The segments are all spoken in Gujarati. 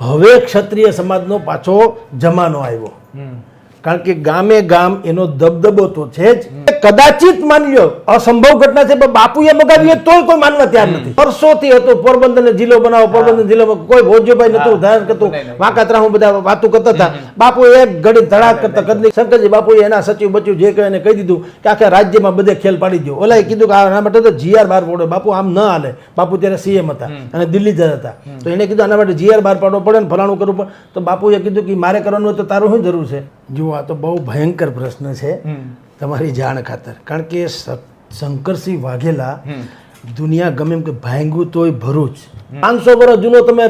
હવે ક્ષત્રિય સમાજનો પાછો જમાનો આવ્યો. કારણ કે ગામે ગામ એનો દબદબો તો છે જ. કદાચિત માની લો અસંભવ ઘટના છે પણ બાપુએ મગાવી તોય કોઈ માનવા તૈયાર નથી. વર્ષોથી હતો પોરબંદર જિલ્લો બનાવો પોરબંદર જિલ્લામાં કોઈ ભોજ્યભાઈ નતું ધારણ કરતું વાંકાતરા હું બધા વાતો કરતા હતા. બાપુ એક ઘડી ધડાક કરતા કદની શંકરજી બાપુએ એના સચિવ બચ્યું જે કહે એને કહી દીધું કે આખા રાજ્યમાં બધે ખેલ પાડી દો ઓલાએ કીધું કે આના માટે તો જીઆર બહાર પાડો. બાપુ આમ ન હાલે. બાપુ ત્યારે સીએમ હતા અને દિલ્હી જતા હતા તો એને કીધું આના માટે જીઆર બહાર પાડવો પડે ને ફલાણું કરવું પડે. તો બાપુએ કીધું કે મારે કરવાનું હોય તો તારું શું જરૂર છે? જુઓ આ તો બહુ ભયંકર પ્રશ્ન છે. તમારી જાણ ખાતર. કારણ કે શંકરસિંહ વાઘેલા દુનિયા ગમે એમ કે ભાંગ્યું તોય ભરૂચ. પાંચસો વર્ષ જૂનો તમે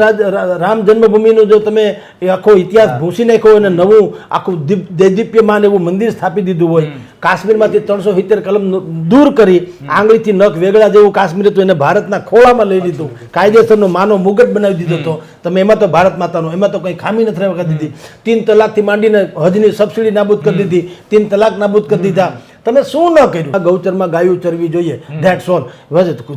રામ જન્મભૂમિનો જો તમે આખો ઇતિહાસ ભૂસી નાખ્યો અને નવું આખું દીપ- દેદીપ્યમાન એવું મંદિર સ્થાપી દીધું હોય કાશ્મીરમાંથી ત્રણસો સિત્તેર કલમ દૂર કરી આંગળીથી નખ વેગળા જેવું કાશ્મીર હતું એને ભારતના ખોળામાં લઈ લીધું. કાયદેસરનો માનો મુગટ બનાવી દીધો હતો. તમે એમાં તો ભારત માતાનો એમાં તો કંઈ ખામી નથી રહેવા દીધી. તીન તલાકથી માંડીને હજની સબસિડી નાબૂદ કરી દીધી. તીન તલાક નાબૂદ કરી દીધા. તમે શું ન કર્યું? આ ગૌચરમાં ગાયું ચરવી જોઈએ ધેટ્સ ઓલ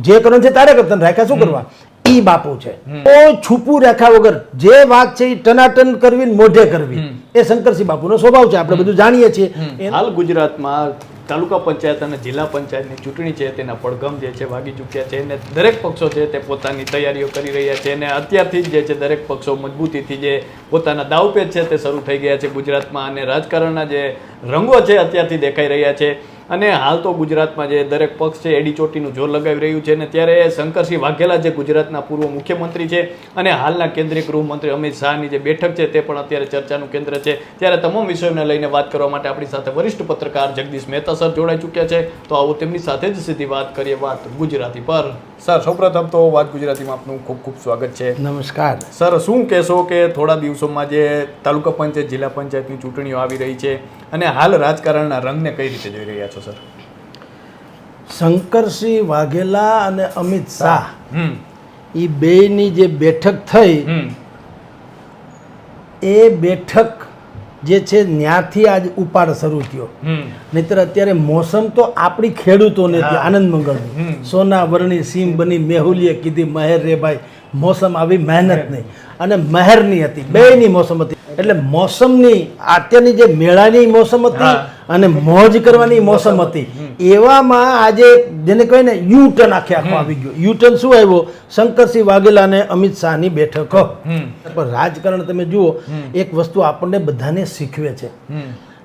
જે કરવાનું છે તારે કરતા રાખ્યા શું કરવા? ઈ બાપુ છે. તો છુપું રાખ્યા વગર જે વાત છે એ ટનાટન કરવી મોઢે કરવી. એ શંકરસિંહ બાપુનો સ્વભાવ છે. આપણે બધું જાણીએ છીએ. હાલ ગુજરાતમાં તાલુકા પંચાયત અને જિલ્લા પંચાયતની ચૂંટણી છે, તેના પડઘમ જે છે, વાગી ચૂક્યા છે અને દરેક પક્ષો છે તે પોતાની તૈયારીઓ કરી રહ્યા છે અને અત્યારથી જ જે છે, દરેક પક્ષો મજબૂતીથી જે પોતાના દાવપેચ છે તે શરૂ થઈ ગયા છે ગુજરાતમાં અને રાજકારણના જે રંગો છે અત્યારથી દેખાઈ રહ્યા છે. અને હાલ તો ગુજરાતમાં જે દરેક પક્ષ છે, એડી ચોટીનું જોર લગાવી રહ્યું છે અને ત્યારે શંકરસિંહ વાઘેલા જે ગુજરાતના પૂર્વ મુખ્યમંત્રી છે અને હાલના કેન્દ્રીય ગૃહમંત્રી અમિત શાહની જે બેઠક છે તે પણ અત્યારે ચર્ચાનું કેન્દ્ર છે. ત્યારે તમામ વિષયોને લઈને વાત કરવા માટે આપણી સાથે વરિષ્ઠ પત્રકાર જગદીશ મહેતા સર જોડાઈ ચૂક્યા છે. તો આવો તેમની સાથે જ સીધી વાત કરીએ વાત ગુજરાતી પર. સર સૌપ્રથમ તો વાત ગુજરાતીમાં આપનું ખૂબ ખૂબ સ્વાગત છે. નમસ્કાર. સર શું કહેશો કે થોડા દિવસોમાં જે તાલુકા પંચાયત જિલ્લા પંચાયતની ચૂંટણીઓ આવી રહી છે અને હાલ રાજકારણના રંગને કઈ રીતે જોઈ રહ્યા છો સર? શંકરસિંહ વાઘેલા અને અમિત શાહ એ બેની જે બેઠક થઈ એ બેઠક જે છે ત્યાંથી આજ ઉપાડ શરૂ થયો. નહીતર અત્યારે મોસમ તો આપણી ખેડૂતોને આનંદ મંગળ સોના વરણી સીમ બની મેહુલીએ કીધી મહેર રે ભાઈ મોસમ આવી મહેનત નહીં. અને મહેરની હતી બેયની મોસમ હતી. એટલે મોસમની અત્યારની જે મેળાની મોસમ હતી અને મોજ કરવાની મોસમ હતી. એવામાં આજે જેને કહે ને યુ ટર્ન આખે આખો આવી ગયો. યુ ટર્ન શું આવ્યો? શંકરસિંહ વાઘેલા અને અમિત શાહની બેઠક. પણ રાજકારણ તમે જુઓ એક વસ્તુ આપણને બધાને શીખવે છે.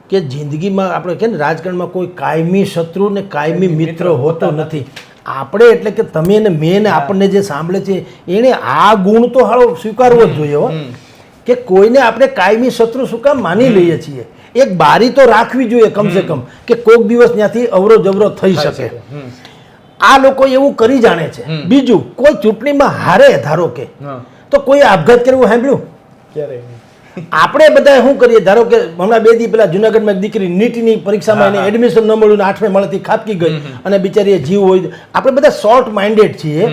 કે જિંદગીમાં આપણે કે ને રાજકારણમાં કોઈ કાયમી શત્રુ ને કાયમી મિત્ર હોતો નથી. આપણે એટલે કે તમે ને મેં ને આપણને જે સાંભળે છે એણે આ ગુણ તો હાળો સ્વીકારવો જ જોઈએ હો. કે કોઈને આપણે કાયમી શત્રુ શું કામ માની લઈએ છીએ? એક બારી તો રાખવી જોઈએ કમસે કમ કે કોક દિવસ ત્યાંથી અવરો જવરો થઈ શકે. આ લોકો એવું કરી જાણે છે. બીજું કોઈ ચૂંટણીમાં હારે ધારો કે તો કોઈ આપઘાત કરવું સાંભળ્યું? આપણે બધા શું કરીએ? ધારો કે હમણાં બે દી પેલા જુનાગઢમાં એક દીકરી નીટની પરીક્ષામાં એને એડમિશન ન મળ્યું આઠમે મળતી ખાપકી ગઈ અને બિચારી જીવ હોય. આપણે બધા શોર્ટ માઇન્ડેડ છીએ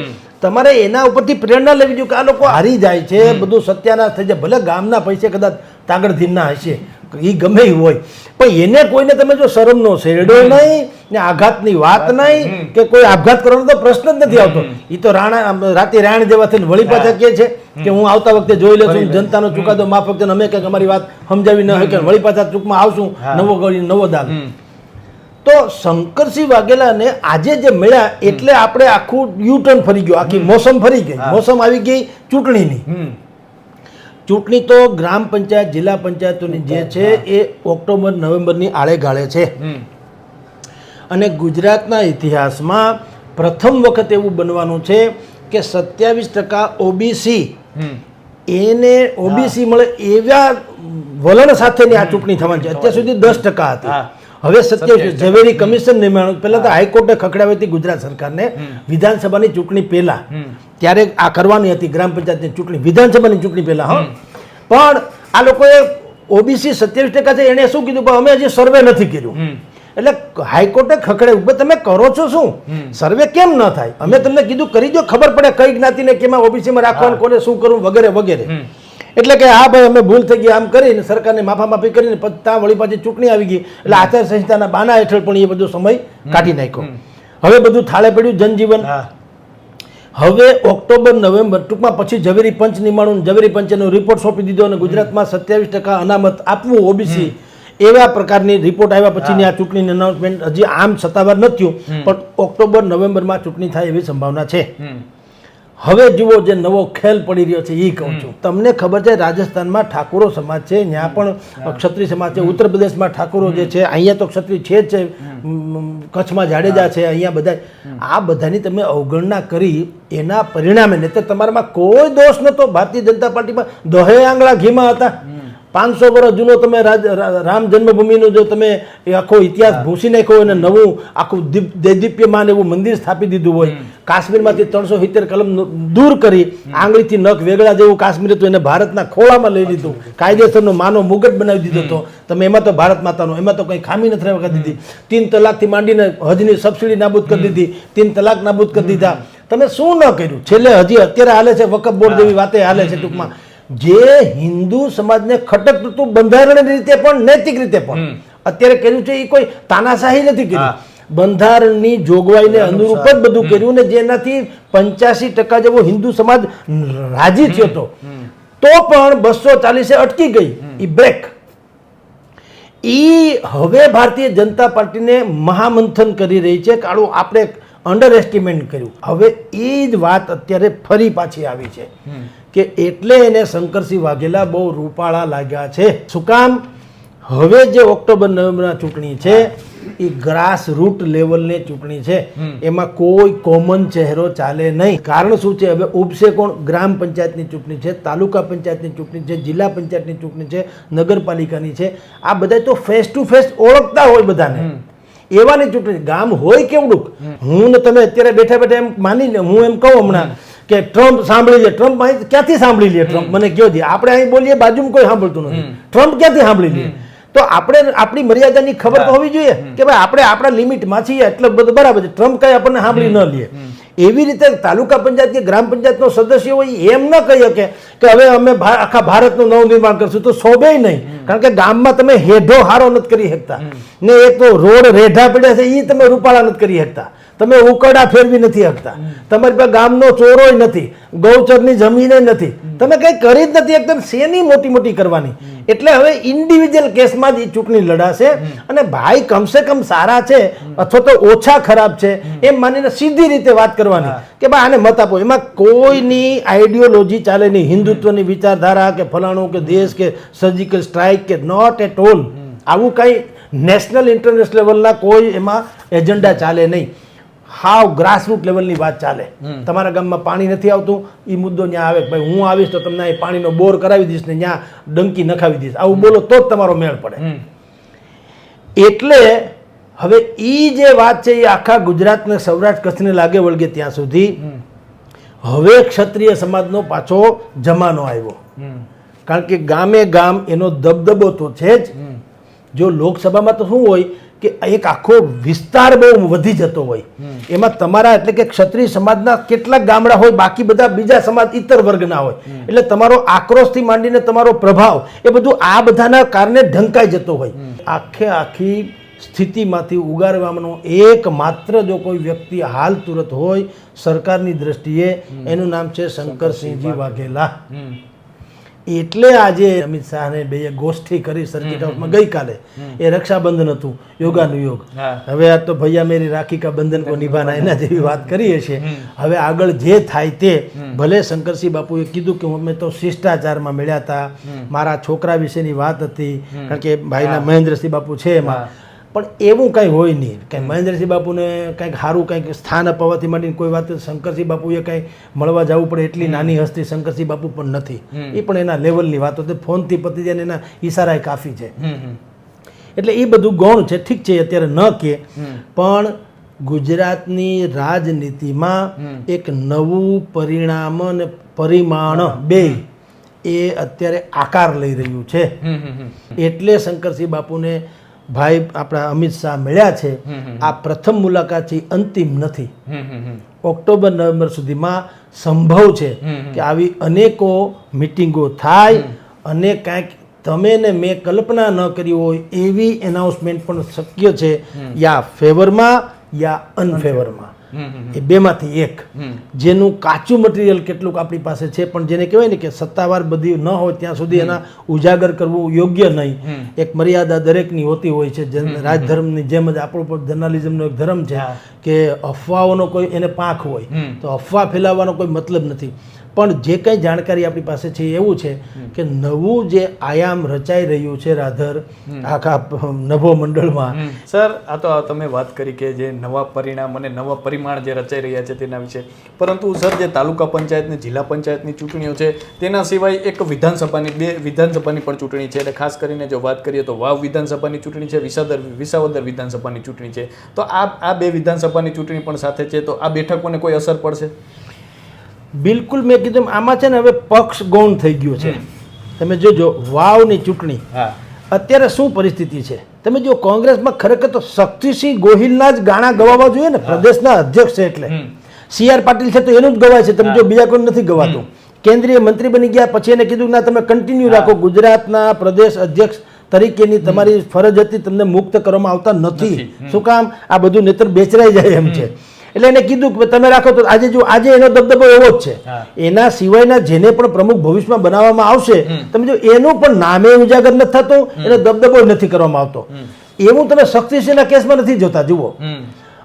તમારે એના ઉપરથી પ્રેરણા લેવી જોઈએ કે આ લોકો હારી જાય છે બધું સત્યાનાશ થઈ જાય. ભલે ગામના પૈસે કદાચ તાગડધીનના હશે એ ગમે હોય. પણ એને કોઈને તમે જો શરમનો શેરડો નહીં ને આઘાતની વાત નહીં કે કોઈ આપઘાત કરવાનો તો પ્રશ્ન જ નથી આવતો. એ તો રાણા રાતે રાણ જેવા થઈને વળી પાછા કહે છે કે હું આવતા વખતે જોઈ લઉં છું જનતાનો ચુકાદો માફ વખતે અમે કંઈક અમારી વાત સમજાવી ન હોય કે વળી પાછા ચૂકમાં આવશું નવો ગળી નવો દાગ તો શંકરસિંહ વાઘેલાને આજે જે મળ્યા એટલે આપણે આખું યુટર્ન ફરી ગયું. આખી મોસમ ફરી ગઈ. મોસમ આવી ગઈ ચૂંટણીની. ચૂંટણી તો ગ્રામ પંચાયત જિલ્લા પંચાયતોની જે છે એ ઓક્ટોબર નવેમ્બરની આળે ગાળે છે. અને ગુજરાતના ઇતિહાસમાં પ્રથમ વખત એવું બનવાનું છે કે સત્યાવીસ ટકા ઓબીસી એને ઓબીસી મળે એવા વલણ સાથેની આ ચૂંટણી થવાની છે. અત્યાર સુધી દસ ટકા હતી. હવે સત્ય ઝવેરી કમિશન નિમાણું પહેલા તો હાઈકોર્ટે ખખડાવી હતી ગુજરાત સરકારને. વિધાનસભાની ચૂંટણી પહેલા. ત્યારે આ કરવાની હતી ગ્રામ પંચાયતની ચૂંટણી વિધાનસભાની ચૂંટણી પહેલા હા. પણ આ લોકોએ ઓબીસી સત્યાવીસ ટકા છે એણે શું કીધું? પણ અમે હજી સર્વે નથી કર્યું. એટલે હાઈકોર્ટે ખખડાવ્યું. "ભાઈ તમે કરો છો શું? સર્વે કેમ ન થાય? અમે તમને કીધું કરી દો ખબર પડે કઈ જ્ઞાતિને કેમાં ઓબીસીમાં રાખવાનું કોને શું કરવું વગેરે વગેરે. એટલે કે હા ભાઈ અમે ભૂલ થઈ ગઈ આમ કરીને સરકારને માફામાફી કરીને ત્યાં વળી પાછી ચૂંટણી આવી ગઈ. એટલે આચારસંહિતાના બાના હેઠળ પણ એ બધો સમય કાઢી નાખ્યો. હવે બધું થાળે પડ્યું જનજીવન. હવે ઓક્ટોબર નવેમ્બર ટૂંકમાં પછી ઝવેરી પંચ નિમાણું ઝવેરી પંચનો રિપોર્ટ સોંપી દીધો અને ગુજરાતમાં સત્યાવીસ ટકા અનામત આપવું ઓબીસી. એવા પ્રકારની રિપોર્ટ આવ્યા પછીની આ ચૂંટણીની અનાઉન્સમેન્ટ હજી આમ સત્તાવાર નથી પણ ઓક્ટોબર નવેમ્બરમાં ચૂંટણી થાય એવી સંભાવના છે. હવે જુઓ જે નવો ખેલ પડી રહ્યો છે એ કહું છું. તમને ખબર છે રાજસ્થાનમાં ઠાકોરો સમાજ છે ત્યાં પણ ક્ષત્રિય સમાજ છે ઉત્તર પ્રદેશમાં ઠાકોરો જે છે અહીંયા તો ક્ષત્રિય છે જ છે કચ્છમાં જાડેજા છે અહીંયા બધા. આ બધાની તમે અવગણના કરી એના પરિણામે નહીં તો તમારામાં કોઈ દોષ નહોતો. ભારતીય જનતા પાર્ટીમાં દહે આંગળા ઘીમાં હતા. પાંચસો વર્ષ જૂનો તમે રામ જન્મભૂમિનો જો તમે આખો ઇતિહાસ ભૂસી નાખ્યો અને નવું આખું દીપ- દેદીપ્યમાન એવું મંદિર સ્થાપી દીધું હોય કાશ્મીરમાંથી ત્રણસો સિત્તેર કલમ દૂર કરી આંગળીથી નખ વેગળા જેવું કાશ્મીર હતું એને ભારતના ખોળામાં લઈ લીધું. કાયદેસરનો માનો મુગટ બનાવી દીધો હતો. તમે એમાં તો ભારત માતાનો એમાં તો કંઈ ખામી નથી રહેવા દીધી. તીન તલાકથી માંડીને હજની સબસિડી નાબૂદ કરી દીધી. તીન તલાક નાબૂદ કરી દીધા. તમે શું ન કર્યું? છેલ્લે હજી અત્યારે હાલે છે વકફ બોર્ડ જેવી વાતે હાલે છે ટૂંકમાં. જે હિન્દુ સમાજને ખટકતું બંધારણ રીતે પણ નૈતિક રીતે પણ. અત્યારે કર્યું છે એ કોઈ તાનાશાહી નથી કર્યું. બંધારણની જોગવાઈને અનુરૂપ જ બધું કર્યું ને જેનાથી પંચ્યાસી ટકા જેવો હિન્દુ સમાજ રાજી થયો હતો. તો પણ બસો ચાલીસે અટકી ગઈ એ બ્રેક. ઈ હવે ભારતીય જનતા પાર્ટીને મહામંથન કરી રહી છે. કાળું આપણે અંડર એસ્ટિમેટ કર્યું. હવે એ જ વાત અત્યારે ફરી પાછી આવી છે કે એટલે એને શંકરસિંહ વાઘેલા બહુ રૂપાળા લાગ્યા છે. શું કામ? હવે જે ઓક્ટોબર નવેમ્બરના ચૂંટણી છે એ ગ્રાસ રૂટ લેવલની ચૂંટણી છે. એમાં કોઈ કોમન ચહેરો ચાલે નહીં. કારણ શું છે? હવે ઉપસે કોણ? ગ્રામ પંચાયતની ચૂંટણી છે તાલુકા પંચાયતની ચૂંટણી છે જિલ્લા પંચાયતની ચૂંટણી છે નગરપાલિકાની છે. આ બધા તો ફેસ ટુ ફેસ ઓળખતા હોય બધાને. એવાની ચૂંટણી ગામ હોય કેવડુંક? હું ને તમે અત્યારે બેઠા બેઠા એમ માની હું એમ કહું હમણાં કે ટ્રમ્પ સાંભળી લે ટ્રમ્પ અહીં ક્યાંથી સાંભળી લે ટ્રમ્પ? મને કયો છે આપણે અહીં બોલીએ બાજુમાં કોઈ સાંભળતું નથી. ટ્રમ્પ ક્યાંથી સાંભળી લે? તો આપણે આપણી મર્યાદાની ખબર તો હોવી જોઈએ કે ભાઈ આપણે આપણા લિમિટમાં છીએ એટલે બધું બરાબર છે. ટ્રમ્પ કઈ આપણને સાંભળી ન લે. એવી રીતે તાલુકા પંચાયત કે ગ્રામ પંચાયતનો સદસ્ય હોય એમ ન કહી શકે કે હવે અમે આખા ભારતનું નવું નિર્માણ કરશું. તો શોભે નહીં. કારણ કે ગામમાં તમે હેઢો હારો નથી કરી શકતા. ને એક તો રોડ રેઢા પડ્યા છે એ તમે રૂપાળા નથી કરી શકતા. તમે ઉકડા ફેરવી નથી શકતા તમારી પાસે ગામનો ચોરોય નથી ગૌચરની જમીને નથી. તમે કંઈ કરી જ નથી એકદમ શેની મોટી મોટી કરવાની એટલે હવે ઇન્ડિવિજ્યુઅલ કેસમાં જ એ ચૂંટણી લડાશે અને ભાઈ કમસે કમ સારા છે અથવા તો ઓછા ખરાબ છે એમ માનીને સીધી રીતે વાત કરવાની કે ભાઈ આને મત આપો. એમાં કોઈની આઈડિયોલોજી ચાલે નહીં. હિન્દુત્વની વિચારધારા કે ફલાણું કે દેશ કે સર્જિકલ સ્ટ્રાઇક કે નોટ એટ ઓલ આવું કંઈ નેશનલ ઇન્ટરનેશનલ લેવલના કોઈ એમાં એજન્ડા ચાલે નહીં. હાવ ગ્રાસરૂટ લેવલની વાત ચાલે. તમારા ગામમાં પાણી નથી આવતું એ મુદ્દો ત્યાં આવે ભાઈ હું આવીશ તો તમને એ પાણીનો બોર કરાવી દઈશ ને ત્યાં ડંકી નખાવી દઈશ. આવું બોલો તો જ તમારો મેળ પડે. એટલે હવે એ જે વાત છે એ આખા ગુજરાત ને સૌરાષ્ટ્ર કચ્છને લાગે વળગે ત્યાં સુધી. હવે ક્ષત્રિય સમાજનો પાછો જમાનો આવ્યો. કારણ કે ગામે ગામ એનો દબદબો તો છે જ. જો લોકસભામાં તો શું હોય કે એક આખો વિસ્તાર બહુ વધી જતો હોય. એમાં તમારા એટલે કે ક્ષત્રિય સમાજના કેટલાક ગામડા હોય બાકી બધા બીજા સમાજ ઇતર વર્ગના હોય. એટલે તમારો આક્રોશથી માંડીને તમારો પ્રભાવ એ બધું આ બધાના કારણે ઢંકાઈ જતો હોય. આખે આખી સ્થિતિમાંથી ઉગારવાનો એકમાત્ર જો કોઈ વ્યક્તિ હાલ તુરત હોય સરકારની દ્રષ્ટિએ એનું નામ છે શંકરસિંહજી વાઘેલા. એટલે આજે અમિત શાહને બે ગોષ્ઠી કરી સર્કિટ હાઉસમાં ગઈકાલે એ રક્ષાબંધન હતું યોગાનુયોગ. હા. હવે આ તો ભૈયા મેરી રાખી કા બંધન કો નિભાના એના જેવી વાત કરીએ છીએ હવે આગળ જે થાય તે ભલે શંકરસિંહ બાપુએ કીધું કે અમે તો શિષ્ટાચારમાં મળ્યા હતા. મારા છોકરા વિશેની વાત હતી. કારણ કે ભાઈના મહેન્દ્રસિંહ બાપુ છે એમાં. પણ એવું કંઈ હોય નહીં. કે મહેન્દ્રસિંહ બાપુને કંઈક સારું કંઈક સ્થાન અપાવવાથી માંડીને કોઈ વાત શંકરસિંહ બાપુએ કંઈ મળવા જવું પડે એટલી નાની હસ્તી શંકરસિંહ બાપુ પણ નથી. એ પણ એના લેવલની વાતો તે ફોનથી પતી જાય એના ઈશારાએ કાફી છે એટલે એ બધું ગૌણ છે. ઠીક છે અત્યારે ન કે. પણ ગુજરાતની રાજનીતિમાં એક નવું પરિણામ અને પરિમાણ બે એ અત્યારે આકાર લઈ રહ્યું છે. એટલે શંકરસિંહ બાપુને ભાઈ આપણા અમિત શાહ મળ્યા છે આ પ્રથમ મુલાકાતથી અંતિમ નથી. ઓક્ટોબર નવેમ્બર સુધીમાં સંભવ છે કે આવી અનેકો મિટિંગો થાય અને કાંઈક તમે ને મેં કલ્પના ન કરી હોય એવી એનાઉન્સમેન્ટ પણ શક્ય છે યા ફેવરમાં યા અનફેવરમાં એ બેમાંથી એક. જેનું કાચું મટીરિયલ કેટલુંક આપણી પાસે છે પણ જેને કહેવાય ને કે સત્તાવાર બધી ન હોય ત્યાં સુધી એના ઉજાગર કરવું યોગ્ય નહીં. એક મર્યાદા દરેકની હોતી હોય છે જેમ રાજધર્મની જેમ જ આપણો પણ જર્નાલિઝમનો એક ધર્મ છે કે અફવાઓનો કોઈ એને પાંખ હોય. તો અફવા ફેલાવવાનો કોઈ મતલબ નથી. પણ જે કંઈ જાણકારી આપણી પાસે છે એવું છે કે નવું જે આયામ રચાઈ રહ્યું છે રાધર આખા નવો નભો મંડળમાં. સર આ તો તમે વાત કરી કે જે નવા પરિણામ અને નવા પરિમાણ જે રચાઈ રહ્યા છે તેના વિશે. પરંતુ સર જે તાલુકા પંચાયત ને જિલ્લા પંચાયતની ચૂંટણીઓ છે તેના સિવાય એક વિધાનસભાની બે વિધાનસભાની પણ ચૂંટણી છે. એટલે ખાસ કરીને જો વાત કરીએ તો વાવ વિધાનસભાની ચૂંટણી છે વિસાદર વિસાવદર વિધાનસભાની ચૂંટણી છે. તો આ આ બે વિધાનસભાની ચૂંટણી પણ સાથે છે. તો આ બેઠકોને કોઈ અસર પડશે? બિલકુલ મેં કીધું આમાં છે ને હવે પક્ષ ગૌણ થઈ ગયું છે. તમે જોજો વાવની ચૂંટણી. અત્યારે શું પરિસ્થિતિ છે? તમે જો કોંગ્રેસમાં ખરેખર તો શક્તિસિંહ ગોહિલના જ ગાણા ગવાવા જોઈએ ને પ્રદેશના અધ્યક્ષ છે એટલે. સી આર પાટીલ છે તો એનું જ ગવાય છે તમે જો બીજા કોઈ નથી ગવાતું. કેન્દ્રીય મંત્રી બની ગયા પછી એને કીધું ના તમે કન્ટિન્યુ રાખો ગુજરાતના પ્રદેશ અધ્યક્ષ તરીકેની તમારી ફરજ હતી તમને મુક્ત કરવામાં આવતા નથી. શું કામ? આ બધું નેતર બેચરાઈ જાય એમ છે. એટલે એને કીધું કે તમે રાખો તો આજે જો આજે એનો દબદબો એવો જ છે. એના સિવાયના જેને પણ પ્રમુખ ભવિષ્યમાં બનાવવામાં આવશે તમે જો એનું પણ નામે ઉજાગર નથી થતું એનો દબદબો નથી કરવામાં આવતો. એવું તમે શક્તિસિંહના કેસમાં નથી જોતા જુઓ.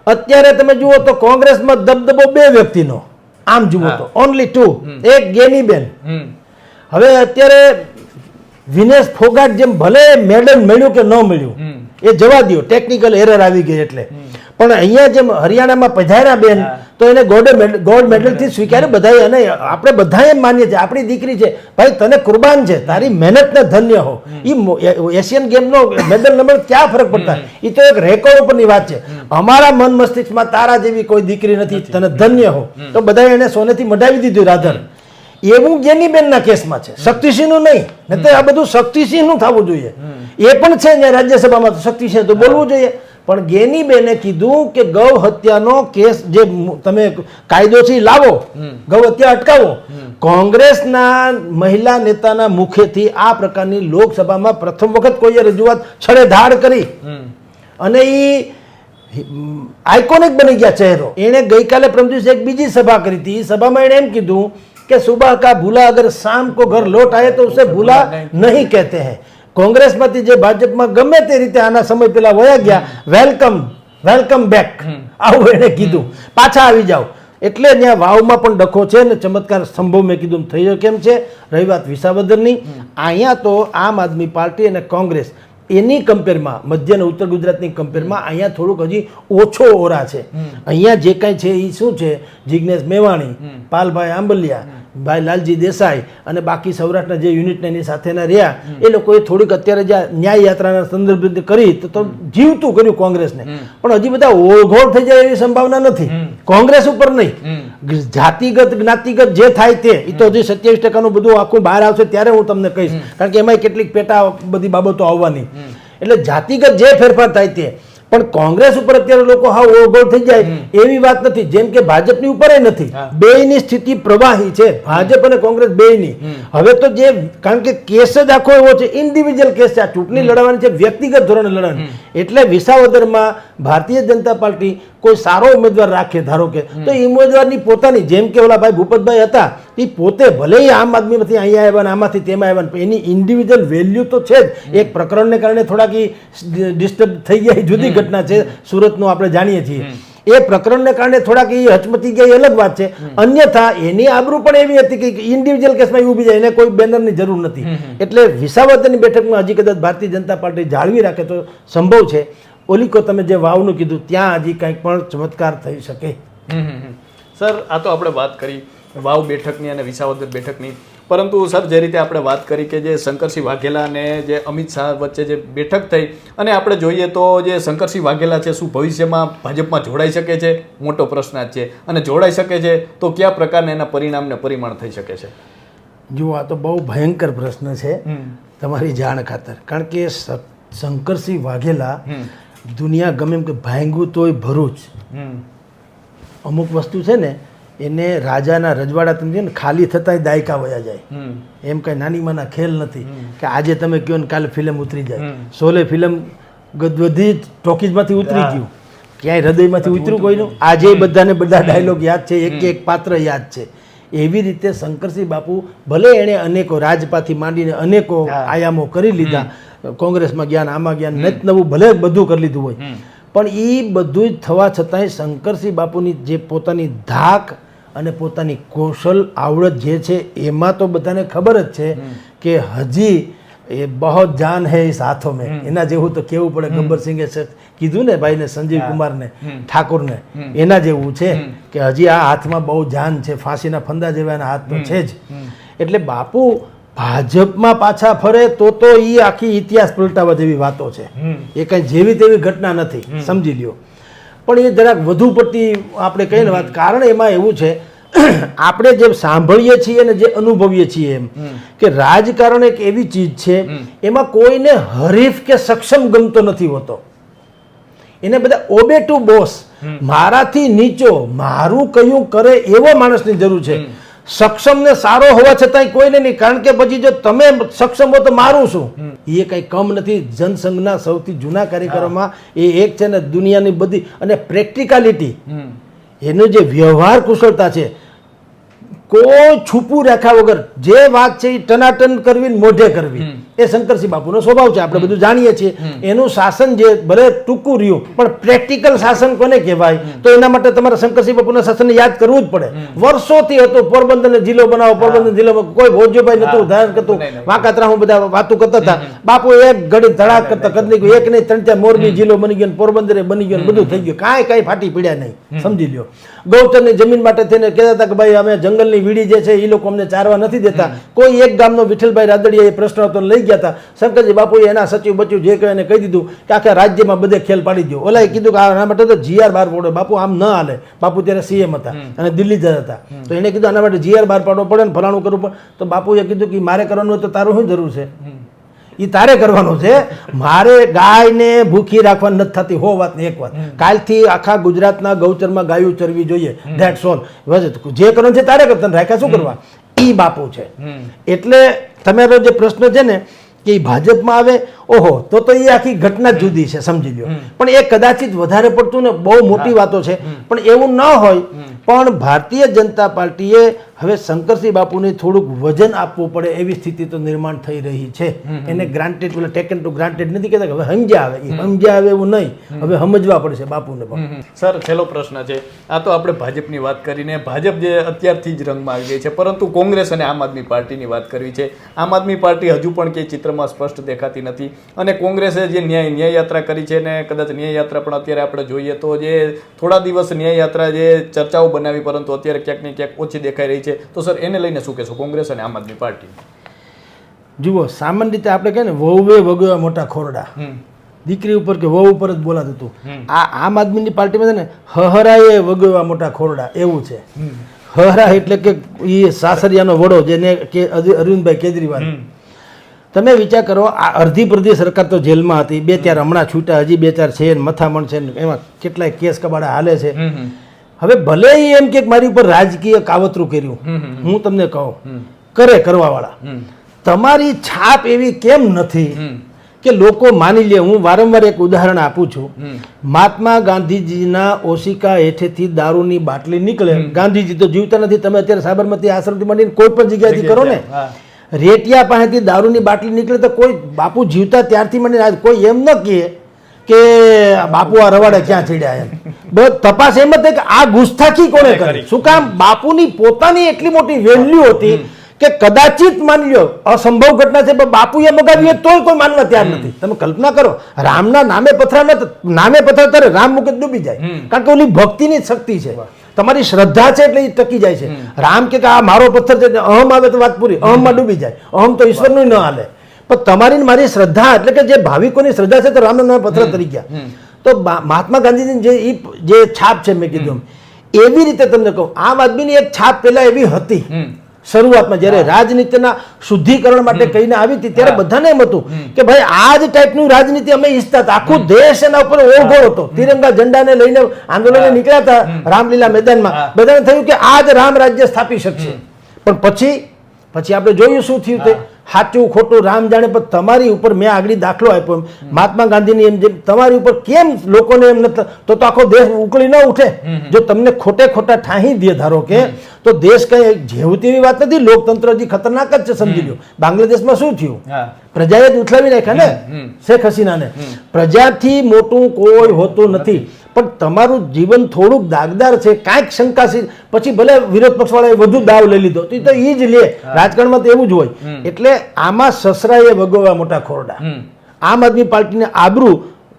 અત્યારે તમે જુઓ તો કોંગ્રેસમાં દબદબો બે વ્યક્તિનો. આમ જુઓ તો. ઓનલી ટુ એક ગેનીબેન. બેન હવે અત્યારે વિનેશ ફોગાટ જેમ ભલે મેડલ મળ્યું કે ન મળ્યું એ જવા દો ટેકનિકલ એરર આવી ગઈ એટલે. પણ અહીંયા જેમ હરિયાણામાં પધાર્યા બેન તો એને ગોલ્ડ મેડલ ગોલ્ડ મેડલથી સ્વીકારે બધા અને આપણે બધા એમ માનીએ છીએ આપણી દીકરી છે ભાઈ તને કુરબાન છે તારી મહેનતને ધન્ય હો. એ એશિયન ગેમનો મેડલ નંબર ક્યાં ફરક પડતા? એ તો એક રેકોર્ડ ઉપરની વાત છે. અમારા મન મસ્તિષ્કમાં તારા જેવી કોઈ દીકરી નથી તને ધન્ય હો. તો બધા એને સોનેથી મઢાવી દીધું રાધર. એવું ગેનીબેનના કેસમાં છે. શક્તિસિંહનું નહીં. નહીં આ બધું શક્તિસિંહનું થવું જોઈએ. એ પણ છે ને રાજ્યસભામાં તો શક્તિસિંહ તો બોલવું જોઈએ. પણ ગેનીબેને કીધું કે ગૌ હત્યાનો કેસ જે તમે કાયદો છે લાવો ગૌ હત્યા અટકાવો. કોંગ્રેસના મહિલા નેતાના મુખેથી આ પ્રકારની લોકસભામાં પ્રથમ વખત કોઈએ રજૂઆત છડેધાડ કરી. અને એ આઇકોનિક બની ગયા ચહેરો. એણે ગઈકાલે પ્રમ દિવસે એક બીજી સભા કરી હતી. સભામાં એણે એમ કીધું કે સુબહ કા ભૂલા અગર શામ કો ઘર લોટ આયે તો ઉસે ભૂલા નહીં. કહેતે हैं કોંગ્રેસમાંથી જે ભાજપમાં ગમે તે રીતે આના સમય પેલા વયા ગયા વેલકમ વેલકમ બેક આવું એણે કીધું. પાછા આવી જાઓ. એટલે ત્યાં વાવમાં પણ ડખો છે ને ચમત્કાર સંભવ મેં કીધું થઈ થયો કેમ છે? રહી વાત વિસાવદરની. અહીંયા તો આમ આદમી પાર્ટી અને કોંગ્રેસ એની કમ્પેરમાં મધ્ય અને ઉત્તર ગુજરાતની કમ્પેરમાં અહીંયા થોડુંક હજી ઓછો ઓરા છે. અહીંયા જે કાંઈ છે એ શું છે? જિજ્ઞેશ મેવાણી પાલભાઈ આંબલિયા ભાઈ લાલજી દેસાઈ અને બાકી સૌરાષ્ટ્રના જે યુનિટને એની સાથેના રહ્યા એ લોકોએ થોડીક અત્યારે જે ન્યાય યાત્રાના સંદર્ભ કરી તો જીવતું કર્યું કોંગ્રેસને. પણ હજી બધા ઓળઘોળ થઈ જાય એવી સંભાવના નથી. કોંગ્રેસ ઉપર નહીં. જાતિગત જ્ઞાતિગત જે થાય તે એ તો હજી સત્યાવીસ ટકાનું બધું આખું બહાર આવશે ત્યારે હું તમને કહીશ. કારણ કે એમાંય કેટલીક પેટા બધી બાબતો આવવાની. એટલે જાતિગત જે ફેરફાર થાય તે પણ કોંગ્રેસ ઉપર અત્યારે લોકો હા ઓગળ થઈ જાય એવી વાત નથી. જેમ કે ભાજપની ઉપર નથી. બેયની સ્થિતિ પ્રવાહી છે. ભાજપ અને કોંગ્રેસ બેયની. હવે તો જે કારણ કે કેસ જ આખો એવો છે ઇન્ડિવિજ્યુઅલ કેસ છે. આ ચૂંટણી લડવાની છે વ્યક્તિગત ધોરણે લડવાની. એટલે વિસાવદરમાં ભારતીય જનતા પાર્ટી કોઈ સારો ઉમેદવાર રાખે ધારો કે. તો એ ઉમેદવારની પોતાની જેમ કે ઓલા ભાઈ ભૂપતભાઈ હતા એ પોતે ભલે આમ આદમીમાંથી અહીંયા આવ્યા ને આમાંથી તેમાં આવ્યા પણ એની ઇન્ડિવિજ્યુઅલ વેલ્યુ તો છે જ. એક પ્રકરણને કારણે થોડાક ડિસ્ટર્બ થઈ ગયા જુદી ઘટના છે સુરતનું આપણે જાણીએ છીએ. એ પ્રકરણને કારણે થોડાક એ હચમચી ગયા એ અલગ વાત છે. અન્યથા એની આબરૂ પણ એવી હતી કે ઇન્ડિવિજ્યુઅલ કેસમાં એ ઊભી જાય એને કોઈ બેનરની જરૂર નથી. એટલે વિસાવદરની બેઠકમાં હજી કદાચ ભારતીય જનતા પાર્ટી જાળવી રાખે તો સંભવ છે. ઓલીકો તમે જે વાવનું કીધું ત્યાં હજી કંઈક પણ ચમત્કાર થઈ શકે. સર આ તો આપણે વાત કરી. વાવ બેઠકની અને વિસાવદર બેઠકની. પરંતુ સર જે રીતે આપણે વાત કરી કે જે શંકરસિંહ વાઘેલા અને જે અમિત શાહ વચ્ચે જે બેઠક થઈ અને આપણે જોઈએ તો જે શંકરસિંહ વાઘેલા છે શું ભવિષ્યમાં ભાજપમાં જોડાઈ શકે છે? મોટો પ્રશ્ન જ છે. અને જોડાઈ શકે છે તો કયા પ્રકારના એના પરિણામને પરિમાણ થઈ શકે છે? જુઓ આ તો બહુ ભયંકર પ્રશ્ન છે તમારી જાણ ખાતર. કારણ કે શંકરસિંહ વાઘેલા દુનિયા ગમે એમ કે ભાંગ્યું તોય ભરૂચ. અમુક વસ્તુ છે ને એને રાજાના રજવાડા તમે કહો ને ખાલી થતાંય દાયકા વયા જાય. એમ કઈ નાની માના ખેલ નથી. કે આજે તમે કહો ને કાલે ફિલ્મ ઉતરી જાય. સોલે ફિલ્મ બધી ટોકીઝમાંથી ઉતરી ગયું. ક્યાંય હૃદયમાંથી ઉતર્યું કોઈનું આજે બધાને બધા ડાયલોગ યાદ છે. એક એક પાત્ર યાદ છે. એવી રીતે શંકરસિંહ બાપુ ભલે એણે અનેકો રાજપાથી માંડીને અનેકો આયામો કરી લીધા. કોંગ્રેસમાં જ્ઞાન આમાં જ્ઞાન નત નવું ભલે બધું કરી લીધું હોય. પણ એ બધું જ થવા છતાંય શંકરસિંહ બાપુની જે પોતાની ધાક અને પોતાની કૌશલ આવડત જે છે એમાં તો બધાને ખબર જ છે કે હજી એ બહુ જાન હે ઇસ હાથો મેં. એના જેવું તો કેવું પડે? ગબ્બર સિંઘે કીધું ને ભાઈને સંજીવ કુમારને ઠાકોરને. એના જેવું છે કે હજી આ હાથમાં બહુ જાન છે ફાંસીના ફંદા જેવા એના હાથ તો છે જ. એટલે બાપુ ભાજપમાં પાછા ફરે તો તો એ આખી ઇતિહાસ પલટાવા જેવી વાતો છે. એ કઈ જેવી તેવી ઘટના નથી. સમજી લ્યો. પણ એ જરાક વધુ પડતી આપણે કહીએ ને વાત કારણ એમાં એવું છે આપણે જે સાંભળીએ છીએ અને જે અનુભવીએ છીએ એમ કે રાજકારણ એક એવી ચીજ છે એમાં કોઈને હરીફ કે સક્ષમ ગમતો નથી હોતો. એને બધા ઓબે ટુ બોસ મારાથી નીચો મારું કયું કરે એવો માણસની જરૂર છે. સક્ષમ ને સારો હોવા છતાંય કોઈને નહીં. કારણ કે પછી જો તમે સક્ષમ હો તો મારું શું? એ કઈ કમ નથી. જનસંઘના સૌથી જૂના કાર્યક્રમમાં એ એક છે ને દુનિયાની બધી અને પ્રેક્ટિકાલિટી. એનો જે વ્યવહાર કુશળતા છે કોઈ છૂપું રાખ્યા વગર જે વાત છે એ ટનાટન કરવી મોઢે કરવી. એ શંકરસિંહ બાપુનો સ્વભાવ છે આપણે બધું જાણીએ છીએ. એનું શાસન જે ભલે ટૂંકું રહ્યું પણ પ્રેક્ટિકલ શાસન કોને કહેવાય? તો એના માટે તમારે શંકરસિંહ બાપુના શાસનને યાદ કરવું જ પડે. વર્ષોથી હતું પોરબંદરને જિલ્લો બનાવો પોરબંદર જિલ્લામાં કોઈ ભોજ્યભાઈ નતું ધારણ કરતું. વાંકાતરા હું બધા વાતો કરતા હતા. બાપુ એક ઘડી ધડાક કરતા કરી નાખ્યું. એક નહીં ત્રણ ચાર મોરબી જિલ્લો બની ગયો પોરબંદરે બની ગયો બધું થઈ ગયું. કાંઈ કાંઈ ફાટી પડ્યા નહીં. સમજી લ્યો. ગૌચરની જમીન માટે થઈને કહેતા હતા કે ભાઈ અમે જંગલની વીડી જે છે એ લોકો અમને ચારવા નથી દેતા. કોઈ એક ગામનો વિઠ્ઠલભાઈ રાદડિયા એ પ્રશ્ન હતો ને લઈ ગયા હતા શંકરજી બાપુએ એના સચિવ બચ્યું જે કહે એને કહી દીધું કે આખા રાજ્યમાં બધે ખેલ પાડી દો ઓલાએ કીધું કે આના માટે તો જીઆર બહાર પડે. બાપુ આમ ન હાલે. બાપુ ત્યારે સીએમ હતા અને દિલ્હી જતા હતા. તો એને કીધું આના માટે જીઆર બહાર પાડવો પડે ને ફલાણું કરવું પડે. તો બાપુએ કીધું કે મારે કરવાનું હોય તો તારું શું જરૂર છે? એ તારે કરવાનું છે. મારે ગાયને ભૂખી રાખવાની નથી થતી. હો વાત ને એક વાત. કાલથી આખા ગુજરાતના ગૌચરમાં ગાયું ચરવી જોઈએ. ધેટ્સ ઓલ જે. કરવાનું છે તારે કરતા રાખ્યા શું કરવા? એ બાપુ છે. એટલે તમારો જે પ્રશ્ન છે ને કે એ ભાજપમાં આવે ઓહો તો તો એ આખી ઘટના જુદી છે સમજી લ્યો. પણ એ કદાચિત વધારે પડતું ને બહુ મોટી વાતો છે. પણ એવું ન હોય પણ ભારતીય જનતા પાર્ટીએ હવે શંકરસિંહ બાપુને થોડુંક વજન આપવું પડે એવી સ્થિતિ તો નિર્માણ થઈ રહી છે. એને ગ્રાન્ટેડ પેલા ટેકન ટુ ગ્રાન્ટેડ નથી કહેતા કે હવે સમજ્યા આવે. એ સમજ્યા આવે એવું નહીં. હવે સમજવા પડશે બાપુને પણ. સર છેલ્લો પ્રશ્ન છે. આ તો આપણે ભાજપની વાત કરીને ભાજપ જે અત્યારથી જ રંગમાં આવી ગઈ છે પરંતુ કોંગ્રેસ અને આમ આદમી પાર્ટીની વાત કરવી છે. આમ આદમી પાર્ટી હજુ પણ કે ચિત્રમાં સ્પષ્ટ દેખાતી નથી અને કોંગ્રેસે જે ન્યાય ન્યાય યાત્રા કરી છે ને કદાચ ન્યાય યાત્રા પણ અત્યારે આપણે જોઈએ તો જે થોડા દિવસ ન્યાય યાત્રા જે ચર્ચાઓ બનાવી પરંતુ અત્યારે ક્યાંક ને ક્યાંક ઓછી દેખાઈ રહી છે. તો સર એને લઈને શું કહેશો? કોંગ્રેસ અને આમ આદમી પાર્ટી. જુઓ સામાન્ય રીતે આપણે કહે ને વહુએ વગવા મોટા ખોરડા. દીકરી ઉપર કે વહુ ઉપર જ બોલાતું હતું. આ આમ આદમીની પાર્ટીમાં છે ને હહરાએ વગવા મોટા ખોરડા એવું છે. હહરા એટલે કે એ સાસરિયાનો વડો જેને કે અરવિ- અરવિંદભાઈ કેજરીવાલ. તમે વિચાર કરો આ અડધી પ્રધી સરકાર તો જેલમાં હતી બે ચાર હમણાં છૂટા હજી બે ચાર છે મથામણ છે ને એમાં કેટલાય કેસ કબાડા હાલે છે. હવે ભલે એમ કે મારી ઉપર રાજકીય કાવતરું કર્યું હું તમને કહું કરે કરવાવાળા. તમારી છાપ એવી કેમ નથી કે લોકો માની લે હું વારંવાર એક ઉદાહરણ આપું છું. મહાત્મા ગાંધીજીના ઓશિકા હેઠેથી દારૂની બાટલી નીકળે. ગાંધીજી તો જીવતા નથી તમે અત્યારે સાબરમતી આશ્રમથી માંડીને કોઈ પણ જગ્યાએથી કરો ને. રેટિયા પાસેથી દારૂની બાટલી નીકળે તો કોઈ બાપુ જીવતા ત્યારથી મને કોઈ એમ ન કહે કે બાપુ આ રવાડે ક્યાં ચડ્યા એમ. બસ તપાસ એમ જ થાય કે આ ગુસ્તાખી કોણે કરી? શું કામ? બાપુની પોતાની એટલી મોટી વેલ્યુ હતી કે કદાચિત માની લો અસંભવ ઘટના છે પણ બાપુએ મગાવી તોય કોઈ માનવા તૈયાર નથી. તમે કલ્પના કરો રામના નામે પથરા ન નામે પથરા ત્યારે રામ મુકે ડૂબી જાય. કારણ કે ઓલી ભક્તિની શક્તિ છે. તમારી શ્રદ્ધા છે એટલે એ ટકી જાય છે. રામ કે કે આ મારો પથ્થર છે અહમ આવે તો વાત પૂરી. અહમમાં ડૂબી જાય. અહમ તો ઈશ્વરનું ન હાલે. પણ તમારી મારી શ્રદ્ધા એટલે કે જે ભાવિકોની શ્રદ્ધા છે તો રામનામ પત્ર તરીકે. તો મહાત્મા ગાંધીજીની જે જે છાપ છે મેં કીધું એવી રીતે તમને કહું આમ આદમીની એક છાપ પહેલા એવી હતી. શરૂઆતમાં જ્યારે રાજનીતિના શુદ્ધિકરણ માટે કહીને આવી હતી ત્યારે બધાને એમ હતું કે ભાઈ આ જ ટાઈપનું રાજનીતિ અમે ઈચ્છતા હતા. આખું દેશ એના ઉપર ઓળઘો હતો. તિરંગા ઝંડાને લઈને આંદોલને નીકળ્યા હતા રામલીલા મેદાનમાં. બધાને થયું કે આ જ રામ રાજ્ય સ્થાપી શકશે. પણ પછી પછી આપણે જોયું શું થયું તે? સાચું ખોટું રામ જાણે પણ તમારી ઉપર મેં આગળ દાખલો આપ્યો એમ. મહાત્મા ગાંધીની એમ જેમ તમારી ઉપર કેમ લોકોને એમ તો તો આખો દેશ ઉકળી ન ઉઠે. જો તમને ખોટે ખોટા ઠાહી દે ધારો કે તો દેશ કઈ જેવું તેવી વાત નથી. લોકતંત્ર હજી ખતરનાક જ છે સમજી લો બાંગ્લાદેશમાં શું થયું? પ્રજાએ જ ઉથલાવી નાખ્યા ને? શેખ હસીનાને. પ્રજાથી મોટું કોઈ હોતું નથી. પણ તમારું જીવન થોડુંક દાગદાર છે કાંઈક શંકાશીલ પછી ભલે વિરોધ પક્ષવાળાએ વધુ દાવ લઈ લીધો તો એ તો એ જ લે. રાજકારણમાં તો એવું જ હોય. એટલે આમાં સસરાએ વગોવા મોટા ખોરડા. આમ આદમી પાર્ટીને આબરૂ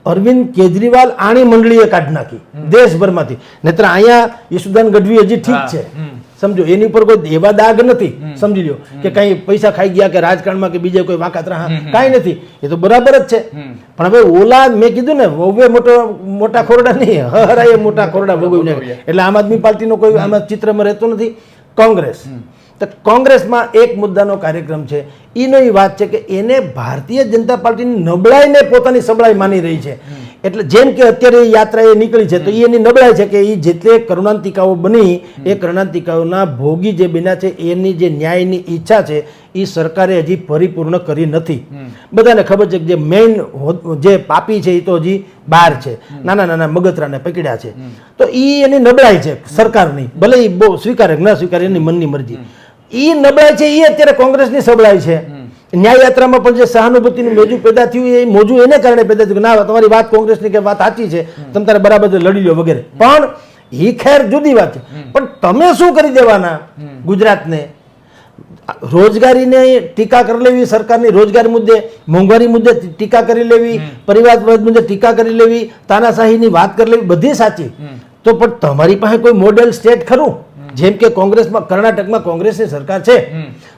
અરવિંદ કેજરીવાલ આણી મંડળીએ કાઢી નાખી દેશભરમાંથી. નહીતર અહીંયા યશુદાન ગઢવી હજી ઠીક છે. સમજો એની ઉપર કોઈ એવા દાગ નથી સમજી લો કે કઈ પૈસા ખાઈ ગયા કે રાજકારણમાં કે બીજે કોઈ વાકાતરા કાંઈ નથી. એ તો બરાબર જ છે. પણ હવે ઓલા મેં કીધું ને વવે મોટો મોટા ખોરડા નહીં હરાએ મોટા ખોરડા ભોગવી એટલે આમ આદમી પાર્ટીનો કોઈ આમાં ચિત્રમાં રહેતો નથી. કોંગ્રેસ. તો કોંગ્રેસમાં એક મુદ્દાનો કાર્યક્રમ છે. એનો એ વાત છે કે એને ભારતીય જનતા પાર્ટીની નબળાઈને પોતાની સબળાઈ માની રહી છે. એટલે જેમ કે અત્યારે યાત્રા એ નીકળી છે તો એ એની નબળાઈ છે કે એ જેટલે કરુણાંતિકાઓ બની એ કરુણાંતિકાઓના ભોગી જે બન્યા છે એની જે ન્યાયની ઈચ્છા છે એ સરકારે હજી પરિપૂર્ણ કરી નથી. બધાને ખબર છે કે જે મેઇન જે પાપી છે એ તો હજી બહાર છે. નાના નાના મગતરાને પકડ્યા છે. તો એ એની નબળાઈ છે સરકારની. ભલે એ બહુ સ્વીકારે ન સ્વીકારે એની મનની મરજી. એ નબળાઈ છે એ અત્યારે કોંગ્રેસની સબળાઈ છે. ન્યાય યાત્રામાં પણ જે સહાનુભૂતિનું મોજું પેદા થયું એ મોજું એને કારણે પેદા થયું ના તમારી વાત કોંગ્રેસની કે વાત સાચી છે તમે તારે બરાબર લડી લો વગેરે. પણ એ ખેર જુદી વાત છે. પણ તમે શું કરી દેવાના ગુજરાતને? રોજગારીને ટીકા કરી લેવી સરકારની રોજગારી મુદ્દે મોંઘવારી મુદ્દે ટીકા કરી લેવી પરિવારવાદ મુદ્દે ટીકા કરી લેવી તાનાશાહીની વાત કરી લેવી બધી સાચી. તો પણ તમારી પાસે કોઈ મોડેલ સ્ટેટ ખરું? જેમ કે કોંગ્રેસમાં કર્ણાટકમાં કોંગ્રેસની સરકાર છે.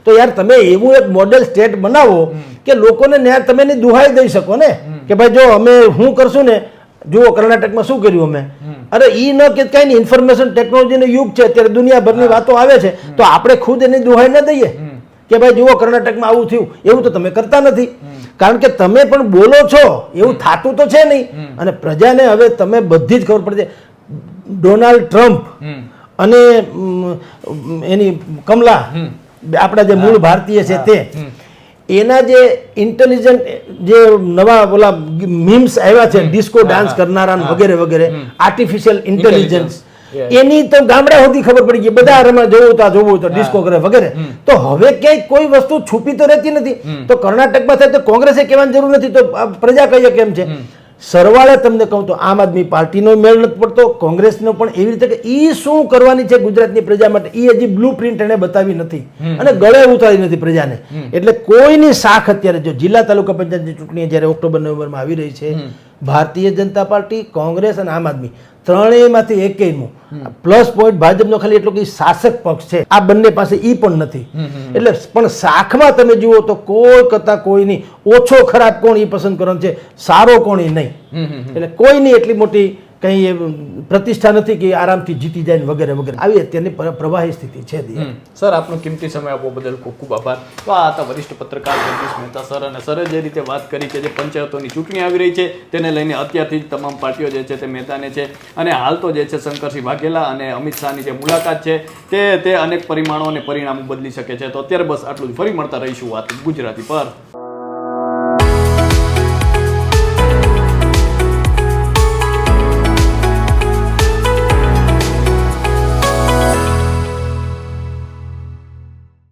તો યાર તમે એવું એક મોડેલ સ્ટેટ બનાવો કે લોકોને ન્યાય તમે એની દુહાઈ દઈ શકો ને. કે ભાઈ જો અમે હું કરશું ને જુઓ કર્ણાટકમાં શું કર્યું અમે. અરે ઈ ન કે કઈ નહીં ઇન્ફોર્મેશન ટેકનોલોજીનો યુગ છે અત્યારે દુનિયાભરની વાતો આવે છે. તો આપણે ખુદ એની દુહાઈ ન દઈએ. કે ભાઈ જુઓ કર્ણાટકમાં આવું થયું એવું તો તમે કરતા નથી. કારણ કે તમે પણ બોલો છો એવું થાતું તો છે નહીં. અને પ્રજાને હવે તમે બધી જ ખબર પડશે ડોનાલ્ડ ટ્રમ્પ અને એની કમલા આપણા જે મૂળ ભારતીય છે તે એના જે ઇન્ટેલિજન્ટ જે નવા ઓલા મીમ્સ આવ્યા છે ડિસ્કો ડાન્સ કરનારા વગેરે વગેરે આર્ટિફિશિયલ ઇન્ટેલિજન્સ એની તો ગામડા સુધી ખબર પડી ગઈ બધા રમા જોવું તો જોવું તો ડિસ્કો કરે વગેરે. તો હવે ક્યાંય કોઈ વસ્તુ છુપી તો રહેતી નથી. તો કર્ણાટકમાં થાય તો કોંગ્રેસે કહેવાની જરૂર નથી. તો પ્રજા કહીએ કેમ છે. સરવાળે તમને કહું તો આમ આદમી પાર્ટીનો મેળ નથી પડતો કોંગ્રેસનો પણ એવી રીતે કે ઈ શું કરવાની છે ગુજરાતની પ્રજા માટે એ હજી બ્લુ પ્રિન્ટ એને બતાવી નથી. અને ગળે ઉતારી નથી પ્રજાને. એટલે કોઈની શાખ અત્યારે જો જિલ્લા તાલુકા પંચાયતની ચૂંટણી જ્યારે ઓક્ટોબર નવેમ્બરમાં આવી રહી છે ભારતીય જનતા પાર્ટી કોંગ્રેસ અને આમ આદમી. ત્રણેયમાંથી એકેયનું. પ્લસ પોઈન્ટ ભાજપનો ખાલી એટલો કે શાસક પક્ષ છે. આ બંને પાસે ઈ પણ નથી. એટલે પણ શાખમાં તમે જુઓ તો કોઈ કરતા કોઈ નહીં ઓછો ખરાબ કોણ એ પસંદ કરવાનો છે. સારો કોણ એ નહીં. એટલે કોઈ નહીં એટલી મોટી કઈ પ્રતિષ્ઠા નથી કે આરામથી જીતી જાય વગેરે વગેરે. આવી અત્યારની પ્રવાહી સ્થિતિ છે સર, આપનો કિંમતી સમય આપવા બદલ ખૂબ ખૂબ આભાર. તો આ હતા વરિષ્ઠ પત્રકાર જગદીશ મહેતા સર અને સરે જે રીતે વાત કરી કે જે પંચાયતોની ચૂંટણી આવી રહી છે, તેને લઈને અત્યારથી જ તમામ પાર્ટીઓ જે છે તે મહેતાને છે. અને હાલ તો જે છે શંકરસિંહ વાઘેલા અને અમિત શાહની જે મુલાકાત છે, તે તે અનેક પરિમાણો અને પરિણામો બદલી શકે છે. તો અત્યારે બસ આટલું જ. ફરી મળતા રહીશું વાત ગુજરાતી પર.